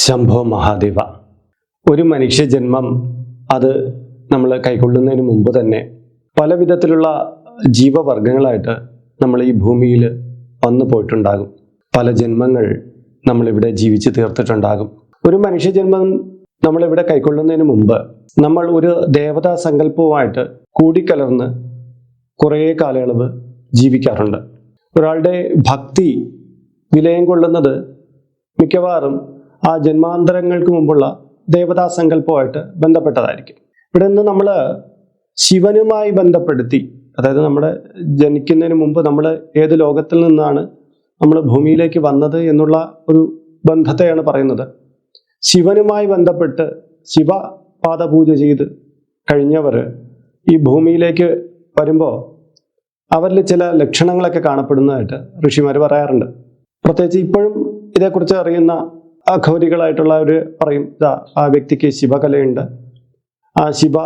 ശംഭോ മഹാദേവ. ഒരു മനുഷ്യജന്മം അത് നമ്മൾ കൈക്കൊള്ളുന്നതിന് മുമ്പ് തന്നെ പല വിധത്തിലുള്ള ജീവവർഗങ്ങളായിട്ട് നമ്മൾ ഈ ഭൂമിയിൽ വന്നു പോയിട്ടുണ്ടാകും. പല ജന്മങ്ങൾ നമ്മളിവിടെ ജീവിച്ച് തീർത്തിട്ടുണ്ടാകും. ഒരു മനുഷ്യജന്മം നമ്മളിവിടെ കൈക്കൊള്ളുന്നതിന് മുമ്പ് നമ്മൾ ഒരു ദേവതാ സങ്കല്പവുമായിട്ട് കൂടിക്കലർന്ന് കുറേ കാലയളവ് ജീവിക്കാറുണ്ട്. ഒരാളുടെ ഭക്തി വിലയം കൊള്ളുന്നത് മിക്കവാറും ആ ജന്മാന്തരങ്ങൾക്ക് മുമ്പുള്ള ദേവതാ സങ്കല്പമായിട്ട് ബന്ധപ്പെട്ടതായിരിക്കും. ഇവിടെ നിന്ന് നമ്മൾ ശിവനുമായി ബന്ധപ്പെടുത്തി അതായത് നമ്മുടെ ജനിക്കുന്നതിന് മുമ്പ് നമ്മൾ ഏത് ലോകത്തിൽ നിന്നാണ് നമ്മൾ ഭൂമിയിലേക്ക് വന്നത് എന്നുള്ള ഒരു ബന്ധത്തെയാണ് പറയുന്നത്. ശിവനുമായി ബന്ധപ്പെട്ട് ശിവ പാദപൂജ ചെയ്ത് കഴിഞ്ഞവർ ഈ ഭൂമിയിലേക്ക് വരുമ്പോൾ അവരിൽ ചില ലക്ഷണങ്ങളൊക്കെ കാണപ്പെടുന്നതായിട്ട് ഋഷിമാർ പറയാറുണ്ട്. പ്രത്യേകിച്ച് ഇപ്പോഴും ഇതേക്കുറിച്ച് അറിയുന്ന അഘോരികളായിട്ടുള്ളവർ പറയും ആ വ്യക്തിക്ക് ശിവകലയുണ്ട് ആ ശിവ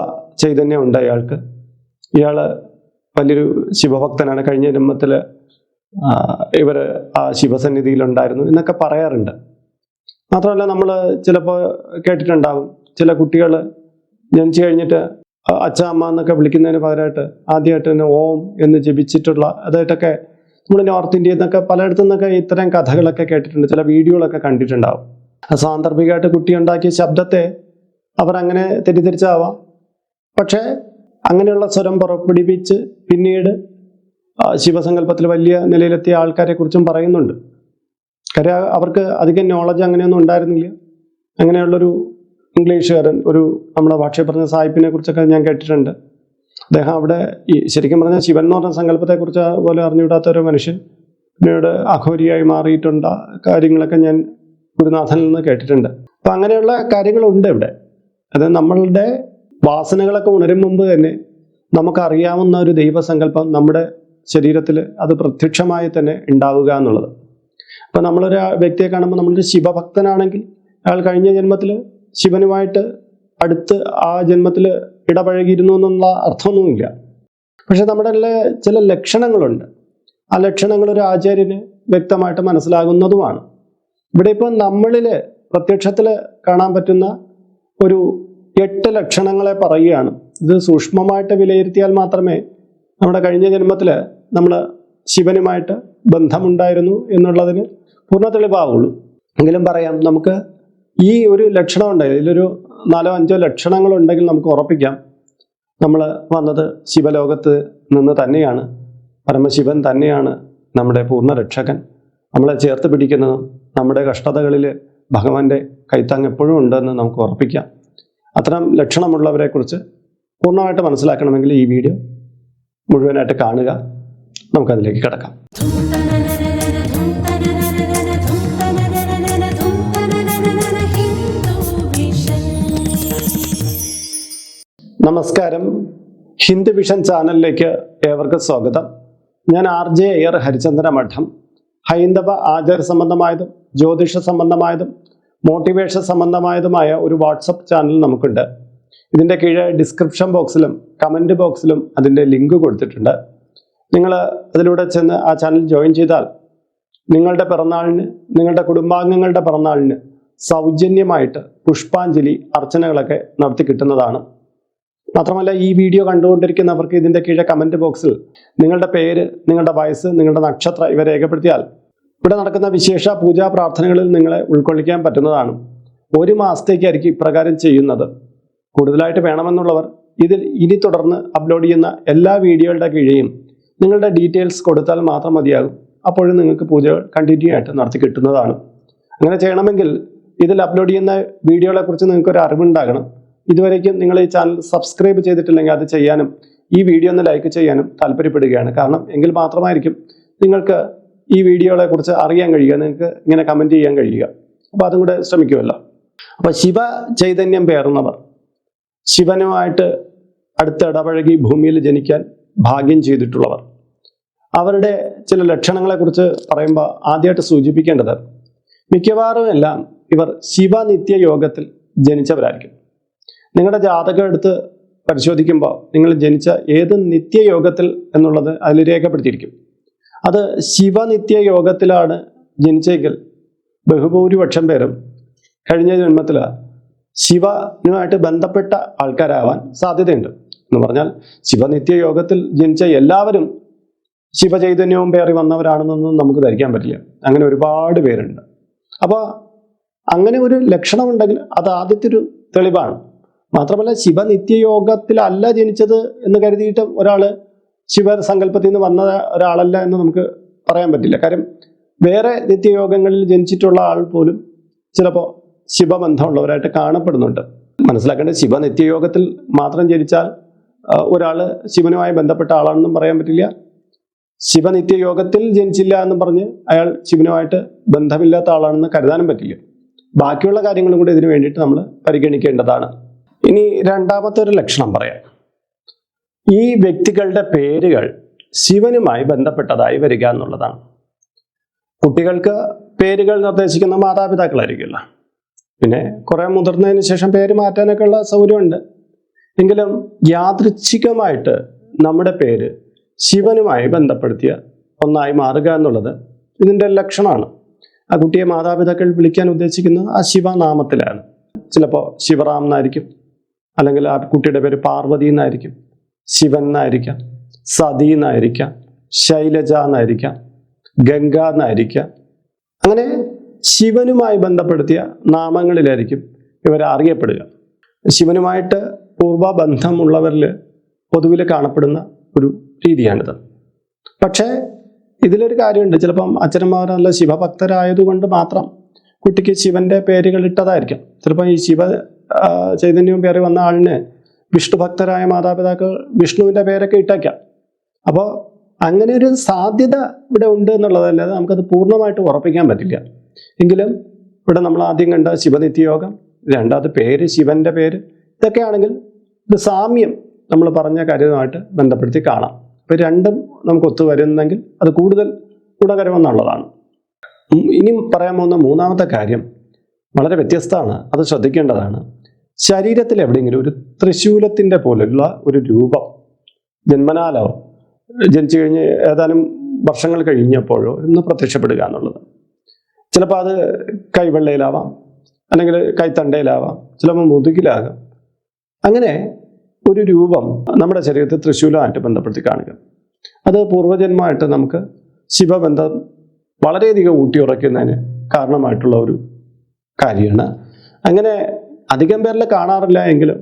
ചൈതന്യമുണ്ട് അയാൾക്ക്. ഇയാൾ വലിയൊരു ശിവഭക്തനാണ്. കഴിഞ്ഞ ജന്മത്തിൽ ഇവർ ആ ശിവസന്നിധിയിലുണ്ടായിരുന്നു എന്നൊക്കെ പറയാറുണ്ട്. മാത്രമല്ല നമ്മൾ ചിലപ്പോൾ കേട്ടിട്ടുണ്ടാവും ചില കുട്ടികൾ ജനിച്ചു കഴിഞ്ഞിട്ട് അച്ഛ അമ്മ എന്നൊക്കെ വിളിക്കുന്നതിന് പകരമായിട്ട് ആദ്യമായിട്ട് തന്നെ ഓം എന്ന് ജപിച്ചിട്ടുള്ള അതായിട്ടൊക്കെ നമ്മൾ നോർത്ത് ഇന്ത്യയിൽ നിന്നൊക്കെ പലയിടത്തു നിന്നൊക്കെ ഇത്തരം കഥകളൊക്കെ കേട്ടിട്ടുണ്ട്. ചില വീഡിയോകളൊക്കെ കണ്ടിട്ടുണ്ടാവും. സാന്ദർഭികമായിട്ട് കുട്ടി ഉണ്ടാക്കിയ ശബ്ദത്തെ അവർ അങ്ങനെ തെറ്റിദ്ധരിച്ചാവാം പക്ഷേ അങ്ങനെയുള്ള സ്വരം പുറപ്പെടുവിച്ച് പിന്നീട് ശിവസങ്കല്പത്തിൽ വലിയ നിലയിലെത്തിയ ആൾക്കാരെ കുറിച്ചും പറയുന്നുണ്ട്. കാര്യം അവർക്ക് അധികം നോളജ് അങ്ങനെയൊന്നും ഉണ്ടായിരുന്നില്ല. അങ്ങനെയുള്ളൊരു ഇംഗ്ലീഷുകാരൻ ഒരു നമ്മുടെ ഭാഷയിൽ പറഞ്ഞ സാഹിബിനെ കുറിച്ചൊക്കെ ഞാൻ കേട്ടിട്ടുണ്ട്. അദ്ദേഹം അവിടെ ഈ ശരിക്കും പറഞ്ഞാൽ ശിവൻ എന്ന് പറഞ്ഞ സങ്കല്പത്തെക്കുറിച്ച് പോലെ അറിഞ്ഞുവിടാത്ത ഒരു മനുഷ്യൻ. പിന്നീട് അഘോരിയായി മാറിയിട്ടുണ്ട് കാര്യങ്ങളൊക്കെ ഞാൻ ഗുരുനാഥനിൽ നിന്ന് കേട്ടിട്ടുണ്ട്. അപ്പം അങ്ങനെയുള്ള കാര്യങ്ങളുണ്ട് ഇവിടെ. അത് നമ്മളുടെ വാസനകളൊക്കെ ഉണരും മുമ്പ് തന്നെ നമുക്കറിയാവുന്ന ഒരു ദൈവസങ്കല്പം നമ്മുടെ ശരീരത്തിൽ അത് പ്രത്യക്ഷമായി തന്നെ ഉണ്ടാവുക എന്നുള്ളത്. അപ്പം നമ്മളൊരു വ്യക്തിയെ കാണുമ്പോൾ നമ്മളൊരു ശിവഭക്തനാണെങ്കിൽ അയാൾ കഴിഞ്ഞ ജന്മത്തിൽ ശിവനുമായിട്ട് അടുത്ത് ആ ജന്മത്തിൽ ഇടപഴകിയിരുന്നു എന്നുള്ള അർത്ഥമൊന്നുമില്ല. പക്ഷെ നമ്മുടെ ചില ലക്ഷണങ്ങളുണ്ട്. ആ ലക്ഷണങ്ങൾ ഒരു ആചാര്യന് വ്യക്തമായിട്ട് മനസ്സിലാകുന്നതുമാണ്. ഇവിടെ ഇപ്പോൾ നമ്മളിൽ പ്രത്യക്ഷത്തിൽ കാണാൻ പറ്റുന്ന ഒരു എട്ട് ലക്ഷണങ്ങളെ പറയുകയാണ്. ഇത് സൂക്ഷ്മമായിട്ട് വിലയിരുത്തിയാൽ മാത്രമേ നമ്മുടെ കഴിഞ്ഞ ജന്മത്തിൽ നമ്മൾ ശിവനുമായിട്ട് ബന്ധമുണ്ടായിരുന്നു എന്നുള്ളതിന് പൂർണ തെളിവാവുള്ളൂ. എങ്കിലും പറയാം നമുക്ക് ഈ ഒരു ലക്ഷണം ഉണ്ട്. ഇതിലൊരു നാലോ അഞ്ചോ ലക്ഷണങ്ങളുണ്ടെങ്കിൽ നമുക്ക് ഉറപ്പിക്കാം. നമ്മൾ വന്നത് ശിവലോകത്ത് നിന്ന് തന്നെയാണ്. പരമശിവൻ തന്നെയാണ് നമ്മുടെ പൂർണ രക്ഷകൻ. നമ്മളെ ചേർത്ത് പിടിക്കുന്നതും നമ്മുടെ കഷ്ടതകളിൽ ഭഗവാന്റെ കൈത്താങ് എപ്പോഴും ഉണ്ടെന്ന് നമുക്ക് ഉറപ്പിക്കാം. അത്തരം ലക്ഷണമുള്ളവരെക്കുറിച്ച് പൂർണമായിട്ട് മനസ്സിലാക്കണമെങ്കിൽ ഈ വീഡിയോ മുഴുവനായിട്ട് കാണുക. നമുക്കതിലേക്ക് കിടക്കാം. നമസ്കാരം. ഹിന്ദു വിഷൻ ചാനലിലേക്ക് ഏവർക്കും സ്വാഗതം. ഞാൻ ആർ ജെ അയ്യർ ഹരിചന്ദ്ര മഠം ഹൈന്ദവ ആചാര സംബന്ധമായതും ജ്യോതിഷ സംബന്ധമായതും മോട്ടിവേഷൻ സംബന്ധമായതുമായ ഒരു വാട്സപ്പ് ചാനൽ നമുക്കുണ്ട്. ഇതിന്റെ കീഴെ ഡിസ്ക്രിപ്ഷൻ ബോക്സിലും കമന്റ് ബോക്സിലും അതിന്റെ ലിങ്ക് കൊടുത്തിട്ടുണ്ട്. നിങ്ങൾ അതിലൂടെ ചെന്ന് ആ ചാനൽ ജോയിൻ ചെയ്താൽ നിങ്ങളുടെ പിറന്നാളിന് നിങ്ങളുടെ കുടുംബാംഗങ്ങളുടെ പിറന്നാളിന് സൗജന്യമായിട്ട് പുഷ്പാഞ്ജലി അർച്ചനകളൊക്കെ നടത്തി കിട്ടുന്നതാണ്. മാത്രമല്ല ഈ വീഡിയോ കണ്ടുകൊണ്ടിരിക്കുന്നവർക്ക് ഇതിന്റെ കീഴെ കമന്റ് ബോക്സിൽ നിങ്ങളുടെ പേര് നിങ്ങളുടെ വയസ്സ് നിങ്ങളുടെ നക്ഷത്രം ഇവ രേഖപ്പെടുത്തിയാൽ ഇവിടെ നടക്കുന്ന വിശേഷ പൂജാ പ്രാർത്ഥനകളിൽ നിങ്ങളെ ഉൾക്കൊള്ളിക്കാൻ പറ്റുന്നതാണ്. ഒരു മാസത്തേക്കായിരിക്കും ഇപ്രകാരം ചെയ്യുന്നത്. കൂടുതലായിട്ട് വേണമെന്നുള്ളവർ ഇതിൽ ഇനി തുടർന്ന് അപ്ലോഡ് ചെയ്യുന്ന എല്ലാ വീഡിയോകളുടെ കീഴെയും നിങ്ങളുടെ ഡീറ്റെയിൽസ് കൊടുത്താൽ മാത്രം മതിയാകും. അപ്പോഴും നിങ്ങൾക്ക് പൂജകൾ കണ്ടിന്യൂ ആയിട്ട് നടത്തി കിട്ടുന്നതാണ്. അങ്ങനെ ചെയ്യണമെങ്കിൽ ഇതിൽ അപ്ലോഡ് ചെയ്യുന്ന വീഡിയോകളെക്കുറിച്ച് നിങ്ങൾക്ക് ഒരു അറിവുണ്ടാകണം. ഇതുവരേക്കും നിങ്ങൾ ഈ ചാനൽ സബ്സ്ക്രൈബ് ചെയ്തിട്ടില്ലെങ്കിൽ അത് ചെയ്യാനും ഈ വീഡിയോ ഒന്ന് ലൈക്ക് ചെയ്യാനും താല്പര്യപ്പെടുകയാണ്. കാരണം എങ്കിൽ മാത്രമായിരിക്കും നിങ്ങൾക്ക് ഈ വീഡിയോകളെ കുറിച്ച് അറിയാൻ കഴിയുക നിങ്ങൾക്ക് ഇങ്ങനെ കമന്റ് ചെയ്യാൻ കഴിയുക. അപ്പോൾ അതും കൂടെ ശ്രമിക്കുമല്ലോ. അപ്പോൾ ശിവ ചൈതന്യം പേർന്നവർ ശിവനുമായിട്ട് അടുത്ത് ഇടപഴകി ഭൂമിയിൽ ജനിക്കാൻ ഭാഗ്യം ചെയ്തിട്ടുള്ളവർ അവരുടെ ചില ലക്ഷണങ്ങളെക്കുറിച്ച് പറയുമ്പോൾ ആദ്യമായിട്ട് സൂചിപ്പിക്കേണ്ടത് മിക്കവാറും എല്ലാം ഇവർ ശിവനിത്യ യോഗത്തിൽ ജനിച്ചവരായിരിക്കും. നിങ്ങളുടെ ജാതകം എടുത്ത് പരിശോധിക്കുമ്പോൾ നിങ്ങൾ ജനിച്ച ഏത് നിത്യയോഗത്തിൽ എന്നുള്ളത് അതിൽ രേഖപ്പെടുത്തിയിരിക്കും. അത് ശിവനിത്യ യോഗത്തിലാണ് ജനിച്ചെങ്കിൽ ബഹുഭൂരിപക്ഷം പേരും കഴിഞ്ഞ ജന്മത്തിൽ ശിവനുമായിട്ട് ബന്ധപ്പെട്ട ആൾക്കാരാവാൻ സാധ്യതയുണ്ട്. എന്ന് പറഞ്ഞാൽ ശിവനിത്യ യോഗത്തിൽ ജനിച്ച എല്ലാവരും ശിവചൈതന്യവും പേറി വന്നവരാണെന്നൊന്നും നമുക്ക് ധരിക്കാൻ പറ്റില്ല. അങ്ങനെ ഒരുപാട് പേരുണ്ട്. അപ്പോൾ അങ്ങനെ ഒരു ലക്ഷണമുണ്ടെങ്കിൽ അത് ആദ്യത്തെ ഒരു തെളിവാണ്. മാത്രമല്ല ശിവനിത്യയോഗത്തിലല്ല ജനിച്ചത് എന്ന് കരുതിയിട്ട് ഒരാൾ ശിവസങ്കല്പത്തിൽ നിന്ന് വന്ന ഒരാളല്ല എന്ന് നമുക്ക് പറയാൻ പറ്റില്ല. കാര്യം വേറെ നിത്യയോഗങ്ങളിൽ ജനിച്ചിട്ടുള്ള ആൾ പോലും ചിലപ്പോൾ ശിവബന്ധമുള്ളവരായിട്ട് കാണപ്പെടുന്നുണ്ട്. മനസ്സിലാക്കേണ്ടത് ശിവ നിത്യയോഗത്തിൽ മാത്രം ജനിച്ചാൽ ഒരാൾ ശിവനുമായി ബന്ധപ്പെട്ട ആളാണെന്നും പറയാൻ പറ്റില്ല. ശിവനിത്യയോഗത്തിൽ ജനിച്ചില്ല എന്ന് പറഞ്ഞ് അയാൾ ശിവനുമായിട്ട് ബന്ധമില്ലാത്ത ആളാണെന്ന് കരുതാനും പറ്റില്ല. ബാക്കിയുള്ള കാര്യങ്ങളും കൂടി ഇതിനു വേണ്ടിയിട്ട് നമ്മൾ പരിഗണിക്കേണ്ടതാണ്. ഇനി രണ്ടാമത്തെ ഒരു ലക്ഷണം പറയാം. ഈ വ്യക്തികളുടെ പേരുകൾ ശിവനുമായി ബന്ധപ്പെട്ടതായി വരിക എന്നുള്ളതാണ്. കുട്ടികൾക്ക് പേരുകൾ നിർദ്ദേശിക്കുന്ന മാതാപിതാക്കളായിരിക്കില്ല പിന്നെ കുറെ മുതിർന്നതിന് ശേഷം പേര് മാറ്റാനൊക്കെ ഉള്ള സൗകര്യമുണ്ട്. എങ്കിലും യാദൃച്ഛികമായിട്ട് നമ്മുടെ പേര് ശിവനുമായി ബന്ധപ്പെടുത്തിയ ഒന്നായി മാറുക എന്നുള്ളത് ഇതിന്റെ ലക്ഷണമാണ്. ആ കുട്ടിയെ മാതാപിതാക്കൾ വിളിക്കാൻ ഉദ്ദേശിക്കുന്നത് ആ ശിവനാമത്തിലാണ്. ചിലപ്പോൾ ശിവറാം എന്നായിരിക്കും. അല്ലെങ്കിൽ ആ കുട്ടിയുടെ പേര് പാർവതി എന്നായിരിക്കും. ശിവൻ എന്നായിരിക്കാം സതി എന്നായിരിക്കാം ശൈലജ എന്നായിരിക്കാം ഗംഗ എന്നായിരിക്കാം അങ്ങനെ ശിവനുമായി ബന്ധപ്പെടുത്തിയ നാമങ്ങളിലായിരിക്കും ഇവർ അറിയപ്പെടുക. ശിവനുമായിട്ട് പൂർവബന്ധമുള്ളവരിൽ പൊതുവിൽ കാണപ്പെടുന്ന ഒരു രീതിയാണിത്. പക്ഷേ ഇതിലൊരു കാര്യമുണ്ട്. ചിലപ്പം അച്ഛനന്മാർ നല്ല ശിവഭക്തരായതുകൊണ്ട് മാത്രം കുട്ടിക്ക് ശിവന്റെ പേരുകൾ ഇട്ടതായിരിക്കാം. ചിലപ്പോൾ ഈ ശിവ ചൈതന്യം പേര് വന്ന ആളിന് വിഷ്ണു ഭക്തരായ മാതാപിതാക്കൾ വിഷ്ണുവിന്റെ പേരൊക്കെ ഇട്ടേക്കാം. അപ്പോൾ അങ്ങനെ ഒരു സാധ്യത ഇവിടെ ഉണ്ട് എന്നുള്ളതല്ലാതെ നമുക്കത് പൂർണമായിട്ട് ഉറപ്പിക്കാൻ പറ്റില്ല. എങ്കിലും ഇവിടെ നമ്മൾ ആദ്യം കണ്ട ശിവനിത്യയോഗം രണ്ടാമത് പേര് ശിവന്റെ പേര് ഇതൊക്കെയാണെങ്കിൽ ഇത് സാമ്യം നമ്മൾ പറഞ്ഞ കാര്യവുമായിട്ട് ബന്ധപ്പെടുത്തി കാണാം. ഇപ്പം രണ്ടും നമുക്ക് ഒത്തുവരുന്നെങ്കിൽ അത് കൂടുതൽ ഗുണകരമെന്നുള്ളതാണ്. ഇനി പറയാൻ പോകുന്ന മൂന്നാമത്തെ കാര്യം വളരെ വ്യത്യസ്തമാണ്. അത് ശ്രദ്ധിക്കേണ്ടതാണ്. ശരീരത്തിൽ എവിടെയെങ്കിലും ഒരു തൃശൂലത്തിന്റെ പോലെയുള്ള ഒരു രൂപം ജന്മനാലോ ജനിച്ചു കഴിഞ്ഞ് ഏതാനും വർഷങ്ങൾ കഴിഞ്ഞപ്പോഴോ ഇന്ന് പ്രത്യക്ഷപ്പെടുക എന്നുള്ളത്. ചിലപ്പോൾ അത് കൈവെള്ളയിലാവാം അല്ലെങ്കിൽ കൈത്തണ്ടയിലാവാം ചിലപ്പോൾ മുതുകിലാകാം. അങ്ങനെ ഒരു രൂപം നമ്മുടെ ശരീരത്തിൽ തൃശൂലമായിട്ട് ബന്ധപ്പെടുത്തി കാണുക. അത് പൂർവജന്മമായിട്ട് നമുക്ക് ശിവബന്ധം വളരെയധികം ഊട്ടിയുറയ്ക്കുന്നതിന് കാരണമായിട്ടുള്ള ഒരു കാര്യമാണ്. അങ്ങനെ അധികം പേരിൽ കാണാറില്ല എങ്കിലും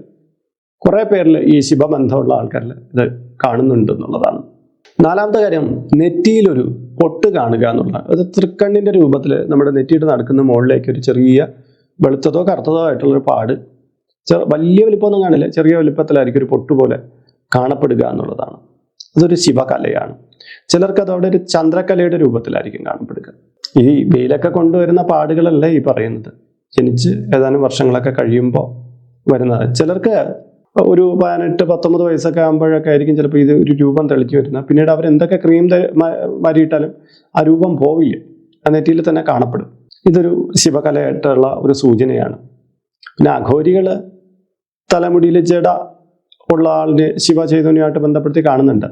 കുറേ പേരിൽ ഈ ശിവബന്ധമുള്ള ആൾക്കാരിൽ ഇത് കാണുന്നുണ്ട് എന്നുള്ളതാണ്. നാലാമത്തെ കാര്യം നെറ്റിയിലൊരു പൊട്ട് കാണുക എന്നുള്ളതാണ് അത് തൃക്കണ്ണിന്റെ രൂപത്തിൽ നമ്മുടെ നെറ്റിയിട്ട് നടക്കുന്ന മുകളിലേക്ക് ഒരു ചെറിയ വെളുത്തതോ കറുത്തതോ ആയിട്ടുള്ളൊരു പാട്. ചെറു വലിയ വലിപ്പമൊന്നും കാണില്ല. ചെറിയ വലിപ്പത്തിലായിരിക്കും ഒരു പൊട്ട് പോലെ കാണപ്പെടുക എന്നുള്ളതാണ്. അതൊരു ശിവകലയാണ്. ചിലർക്ക് അതവിടെ ഒരു ചന്ദ്രകലയുടെ രൂപത്തിലായിരിക്കും കാണപ്പെടുക. ഈ വെയിലൊക്കെ കൊണ്ടുവരുന്ന പാടുകളല്ലേ ഈ പറയുന്നത്. ജനിച്ച് ഏതാനും വർഷങ്ങളൊക്കെ കഴിയുമ്പോൾ വരുന്നത്. ചിലർക്ക് ഒരു പതിനെട്ട് പത്തൊമ്പത് വയസ്സൊക്കെ ആകുമ്പോഴൊക്കെ ആയിരിക്കും ചിലപ്പോൾ ഇത് ഒരു രൂപം തെളിച്ചു വരുന്നത്. പിന്നീട് അവർ എന്തൊക്കെ ക്രീം വരിയിട്ടാലും ആ രൂപം പോവില്ല. ആ നെറ്റിയിൽ തന്നെ കാണപ്പെടും. ഇതൊരു ശിവകലയായിട്ടുള്ള ഒരു സൂചനയാണ്. പിന്നെ അഘോരികൾ തലമുടിയിൽ ജഡ ഉള്ള ആളിനെ ശിവചൈതന്യമായിട്ട് ബന്ധപ്പെടുത്തി കാണുന്നുണ്ട്.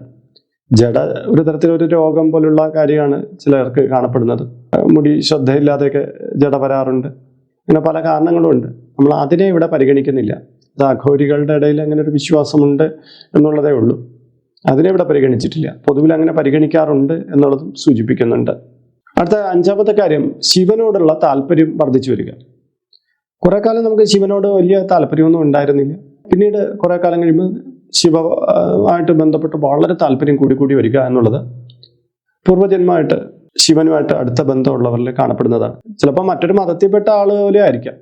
ജഡ ഒരു തരത്തിലൊരു രോഗം പോലുള്ള കാര്യമാണ് ചിലർക്ക് കാണപ്പെടുന്നത്. മുടി ശ്രദ്ധയില്ലാതെയൊക്കെ ജഡ വരാറുണ്ട്. അങ്ങനെ പല കാരണങ്ങളുമുണ്ട് നമ്മൾ അതിനെ ഇവിടെ പരിഗണിക്കുന്നില്ല. അത് അഘോരികളുടെ ഇടയിൽ അങ്ങനെ ഒരു വിശ്വാസമുണ്ട് എന്നുള്ളതേ ഉള്ളൂ. അതിനെ ഇവിടെ പരിഗണിച്ചിട്ടില്ല. പൊതുവിൽ അങ്ങനെ പരിഗണിക്കാറുണ്ട് എന്നുള്ളതും സൂചിപ്പിക്കുന്നുണ്ട്. അടുത്ത അഞ്ചാമത്തെ കാര്യം ശിവനോടുള്ള താല്പര്യം വർദ്ധിച്ചു വരിക. കുറെ കാലം നമുക്ക് ശിവനോട് വലിയ താല്പര്യമൊന്നും ഉണ്ടായിരുന്നില്ല. പിന്നീട് കുറെ കാലം കഴിയുമ്പോൾ ശിവ ആയിട്ട് ബന്ധപ്പെട്ട് വളരെ താല്പര്യം കൂടി കൂടി വരിക എന്നുള്ളത് പൂർവജന്മമായിട്ട് ശിവനുമായിട്ട് അടുത്ത ബന്ധമുള്ളവരിൽ കാണപ്പെടുന്നതാണ്. ചിലപ്പോൾ മറ്റൊരു മതത്തിൽപ്പെട്ട ആളുകളെ ആയിരിക്കാം.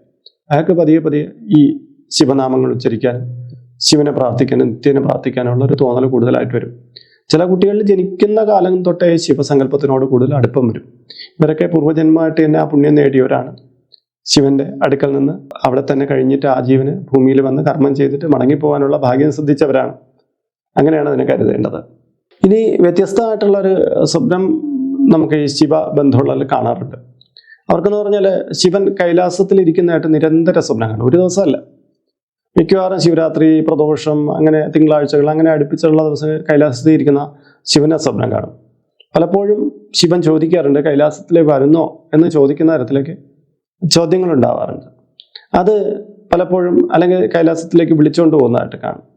അയാൾക്ക് പതിയെ പതിയെ ഈ ശിവനാമങ്ങൾ ഉച്ചരിക്കാൻ ശിവനെ പ്രാർത്ഥിക്കാനും നിത്യനെ പ്രാർത്ഥിക്കാനുള്ള ഒരു തോന്നൽ കൂടുതലായിട്ട് വരും. ചില കുട്ടികളിൽ ജനിക്കുന്ന കാലം തൊട്ടേ ശിവസങ്കല്പത്തിനോട് കൂടുതൽ അടുപ്പം വരും. ഇവരൊക്കെ പൂർവജന്മമായിട്ട് തന്നെ ആ പുണ്യം നേടിയവരാണ്. ശിവന്റെ അടുക്കൽ നിന്ന് അവിടെ തന്നെ കഴിഞ്ഞിട്ട് ആ ജീവന് ഭൂമിയിൽ വന്ന് കർമ്മം ചെയ്തിട്ട് മടങ്ങിപ്പോകാനുള്ള ഭാഗ്യം ശ്രദ്ധിച്ചവരാണ് അങ്ങനെയാണ് അതിനെ കരുതേണ്ടത്. ഇനി വ്യത്യസ്തമായിട്ടുള്ള ഒരു സ്വപ്നം നമുക്ക് ഈ ശിവ ബന്ധമുള്ളവരിൽ കാണാറുണ്ട്. അവർക്കെന്ന് പറഞ്ഞാൽ ശിവൻ കൈലാസത്തിൽ ഇരിക്കുന്നതായിട്ട് നിരന്തര സ്വപ്നം കാണും ഒരു ദിവസമല്ല. മിക്കവാറും ശിവരാത്രി പ്രദോഷം അങ്ങനെ തിങ്കളാഴ്ചകൾ അങ്ങനെ അടുപ്പിച്ചുള്ള ദിവസം കൈലാസത്തിൽ ഇരിക്കുന്ന ശിവനെ സ്വപ്നം കാണും. പലപ്പോഴും ശിവൻ ചോദിക്കാറുണ്ട് കൈലാസത്തിലേക്ക് വരുന്നോ? എന്ന് ചോദിക്കുന്ന തരത്തിലേക്ക് ചോദ്യങ്ങൾ ഉണ്ടാവാറുണ്ട് അത് പലപ്പോഴും അല്ലെങ്കിൽ കൈലാസത്തിലേക്ക് വിളിച്ചുകൊണ്ട് പോകുന്നതായിട്ട് കാണും.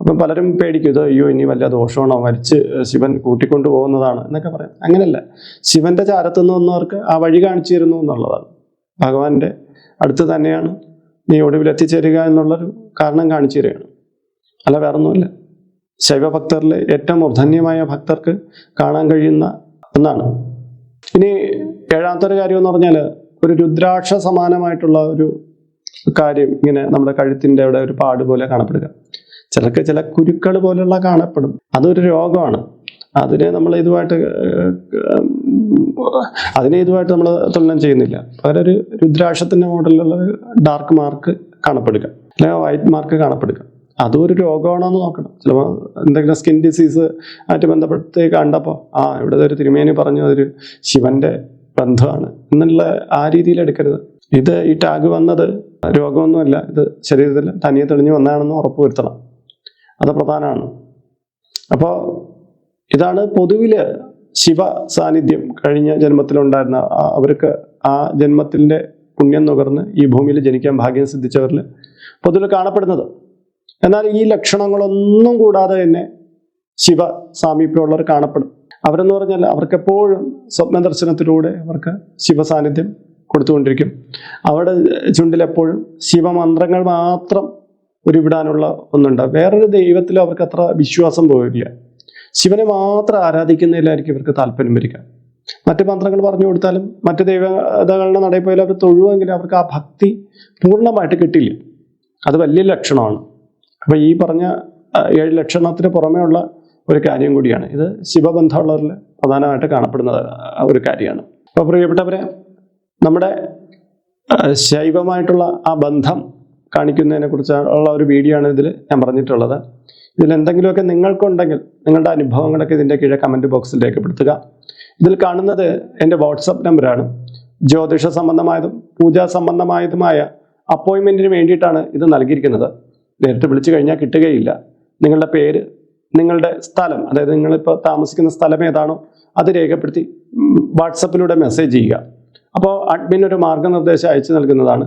അപ്പം പലരും പേടിക്കും ഇത് അയ്യോ ഇനി വല്ല ദോഷമാണോ? മരിച്ച് ശിവൻ കൂട്ടിക്കൊണ്ടു പോകുന്നതാണ് എന്നൊക്കെ പറയാം. അങ്ങനെയല്ല ശിവന്റെ ചാരത്തു നിന്ന് വന്നവർക്ക് ആ വഴി കാണിച്ചു തരുന്നു എന്നുള്ളതാണ്. ഭഗവാന്റെ അടുത്ത് തന്നെയാണ് നീ ഒടുവിൽ എത്തിച്ചേരുക എന്നുള്ളൊരു കാരണം കാണിച്ചു തരികയാണ് അല്ല വേറൊന്നുമില്ല. ശൈവഭക്തരിൽ ഏറ്റവും ഉർധന്യമായ ഭക്തർക്ക് കാണാൻ കഴിയുന്ന ഒന്നാണ്. ഇനി ഏഴാമത്തെ ഒരു കാര്യം എന്ന് പറഞ്ഞാൽ ഒരു രുദ്രാക്ഷ സമാനമായിട്ടുള്ള ഒരു കാര്യം ഇങ്ങനെ നമ്മുടെ കഴുത്തിന്റെ അവിടെ ഒരു പാട് പോലെ കാണപ്പെടുക. ചിലർക്ക് ചില കുരുക്കൾ പോലുള്ള കാണപ്പെടും. അതൊരു രോഗമാണ്. അതിനെ നമ്മൾ ഇതുമായിട്ട് അതിനെ ഇതുമായിട്ട് നമ്മൾ തുലനം ചെയ്യുന്നില്ല. പകരം ഒരു രുദ്രാക്ഷത്തിന്റെ മോഡലിലുള്ള ഡാർക്ക് മാർക്ക് കാണപ്പെടുക. അല്ലെങ്കിൽ വൈറ്റ് മാർക്ക് കാണപ്പെടുക. അതും ഒരു രോഗമാണോ എന്ന് നോക്കണം. ചിലപ്പോൾ എന്തെങ്കിലും സ്കിൻ ഡിസീസ് ആയിട്ട് ബന്ധപ്പെട്ട് കണ്ടപ്പോൾ ആ ഇവിടെ ഒരു തിരുമേനി പറഞ്ഞു അതൊരു ശിവന്റെ ബന്ധമാണ്. എന്നുള്ള ആ രീതിയിൽ എടുക്കരുത്. ഇത് ഈ ടാഗ് വന്നത് രോഗമൊന്നുമല്ല. ഇത് ശരീരത്തിൽ തനിയെ തെളിഞ്ഞു വന്നതാണെന്ന് ഉറപ്പുവരുത്തണം. അത് പ്രധാനമാണ്. അപ്പോൾ ഇതാണ് പൊതുവിൽ ശിവ സാന്നിധ്യം കഴിഞ്ഞ ജന്മത്തിലുണ്ടായിരുന്ന അവർക്ക് ആ ജന്മത്തിന്റെ പുണ്യം നുകർന്ന് ഈ ഭൂമിയിൽ ജനിക്കാൻ ഭാഗ്യം സിദ്ധിച്ചവരിൽ പൊതുവിൽ കാണപ്പെടുന്നത്. എന്നാൽ ഈ ലക്ഷണങ്ങളൊന്നും കൂടാതെ തന്നെ ശിവ സാമീപ്യമുള്ളവർ കാണപ്പെടും. അവരെന്ന് പറഞ്ഞാൽ അവർക്കെപ്പോഴും സ്വപ്ന ദർശനത്തിലൂടെ അവർക്ക് ശിവ സാന്നിധ്യം കൊടുത്തുകൊണ്ടിരിക്കും. അവിടെ ചുണ്ടിലെപ്പോഴും ശിവമന്ത്രങ്ങൾ മാത്രം ഉരുവിടാനുള്ള ഒന്നുണ്ട്. വേറൊരു ദൈവത്തിൽ അവർക്ക് അത്ര വിശ്വാസം പോവില്ല ശിവനെ മാത്രം ആരാധിക്കുന്നതിലായിരിക്കും ഇവർക്ക് താല്പര്യം വരിക. മറ്റ് മന്ത്രങ്ങൾ പറഞ്ഞു കൊടുത്താലും മറ്റ് ദൈവതകളുടെ നടയിൽ അവർ തൊഴുവെങ്കിലും അവർക്ക് ആ ഭക്തി പൂർണമായിട്ട് കിട്ടില്ല. അത് വലിയ ലക്ഷണമാണ്. അപ്പൊ ഈ പറഞ്ഞ ഏഴ് ലക്ഷണത്തിന് പുറമേ ഉള്ള ഒരു കാര്യം കൂടിയാണ്. ഇത് ശിവബന്ധമുള്ളവരിൽ പ്രധാനമായിട്ട് കാണപ്പെടുന്ന ഒരു കാര്യമാണ്. അപ്പോൾ പ്രിയപ്പെട്ടവരെ നമ്മുടെ ശൈവമായിട്ടുള്ള ആ ബന്ധം കാണിക്കുന്നതിനെ കുറിച്ചുള്ള ഒരു വീഡിയോ ആണ് ഇതിൽ ഞാൻ പറഞ്ഞിട്ടുള്ളത്. ഇതിൽ എന്തെങ്കിലുമൊക്കെ നിങ്ങൾക്കുണ്ടെങ്കിൽ നിങ്ങളുടെ അനുഭവങ്ങളൊക്കെ ഇതിന്റെ കീഴെ കമന്റ് ബോക്സിൽ രേഖപ്പെടുത്തുക. ഇതിൽ കാണുന്നത് എന്റെ വാട്സപ്പ് നമ്പറാണ് ജ്യോതിഷ സംബന്ധമായതും പൂജാ സംബന്ധമായതുമായ അപ്പോയിൻമെന്റിന് വേണ്ടിയിട്ടാണ് ഇത് നൽകിയിരിക്കുന്നത്. നേരിട്ട് വിളിച്ചു കഴിഞ്ഞാൽ കിട്ടുകയില്ല. നിങ്ങളുടെ പേര് നിങ്ങളുടെ സ്ഥലം അതായത് നിങ്ങളിപ്പോൾ താമസിക്കുന്ന സ്ഥലം ഏതാണോ അത് രേഖപ്പെടുത്തി വാട്സപ്പിലൂടെ മെസ്സേജ് ചെയ്യുക. അപ്പോൾ അഡ്മിൻ ഒരു മാർഗനിർദ്ദേശം അയച്ചു നൽകുന്നതാണ്.